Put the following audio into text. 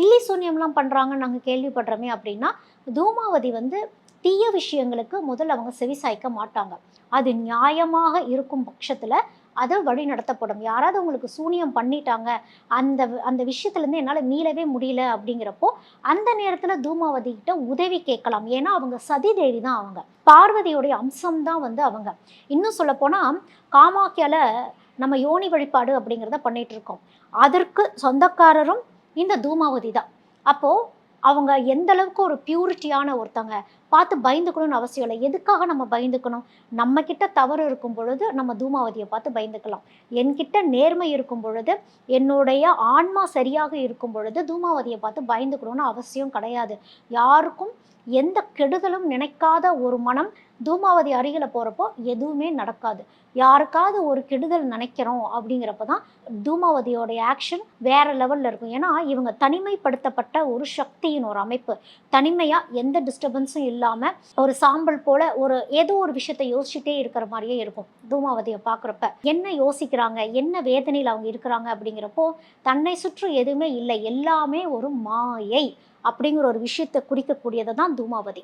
பில்லி சூன்யம்லாம் பண்ணுறாங்கன்னு நாங்கள் கேள்விப்படுறோமே அப்படின்னா தூமாவதி வந்து தீய விஷயங்களுக்கு முதல் அவங்க செவிசாய்க்க மாட்டாங்க. அது நியாயமாக இருக்கும் பட்சத்தில் அதை வழி நடத்தப்படும். யாராவது உங்களுக்கு சூனியம் பண்ணிட்டாங்க அந்த அந்த விஷயத்துலேருந்து என்னால் மீளவே முடியல அப்படிங்கிறப்போ அந்த நேரத்தில் தூமாவதி கிட்ட உதவி கேட்கலாம். ஏன்னா அவங்க சதி தேவி தான் அவங்க. பார்வதியோடைய அம்சம் தான் வந்து அவங்க. இன்னும் சொல்லப்போனால் காமாக்கியால நம்ம யோனி வழிபாடு அப்படிங்கிறத பண்ணிட்டு இருக்கோம். அதற்கு சொந்தக்காரரும் இந்த தூமாவதி தான். அப்போது அவங்க எந்த அளவுக்கு ஒரு பியூரிட்டியான ஒருத்தங்க பார்த்து பயந்துக்கணும்னு அவசியம் இல்லை. எதுக்காக நம்ம பயந்துக்கணும்? நம்ம கிட்ட தவறு இருக்கும் பொழுது நம்ம தூமாவதியை பார்த்து பயந்துக்கலாம். என்கிட்ட நேர்மை இருக்கும் பொழுது என்னுடைய ஆன்மா சரியாக இருக்கும் பொழுது தூமாவதியை பார்த்து பயந்துக்கணும்னு அவசியம் கிடையாது. யாருக்கும் எந்த கெடுதலும் நினைக்காத ஒரு மனம் தூமாவதி அருகில் போகிறப்போ எதுவுமே நடக்காது. யாருக்காவது ஒரு கெடுதல் நினைக்கிறோம் அப்படிங்கிறப்ப தான் தூமாவதியோடைய ஆக்ஷன் வேற லெவலில் இருக்கும். ஏன்னா இவங்க தனிமைப்படுத்தப்பட்ட ஒரு சக்தியின் ஒரு அமைப்பு. தனிமையாக எந்த டிஸ்டர்பன்ஸும் இல்லை இல்லாமல் ஒரு சாம்பல் போல ஒரு ஏதோ ஒரு விஷயத்தை யோசிச்சுட்டே இருக்கிற மாதிரியே இருக்கும். தூமாவதியை பார்க்குறப்ப என்ன யோசிக்கிறாங்க? என்ன வேதனையில் அவங்க இருக்கிறாங்க அப்படிங்கிறப்போ தன்னை சுற்றி எதுவுமே இல்லை. எல்லாமே ஒரு மாயை. அப்படிங்கிற ஒரு விஷயத்தை குறிக்கக்கூடியது தான் தூமாவதி.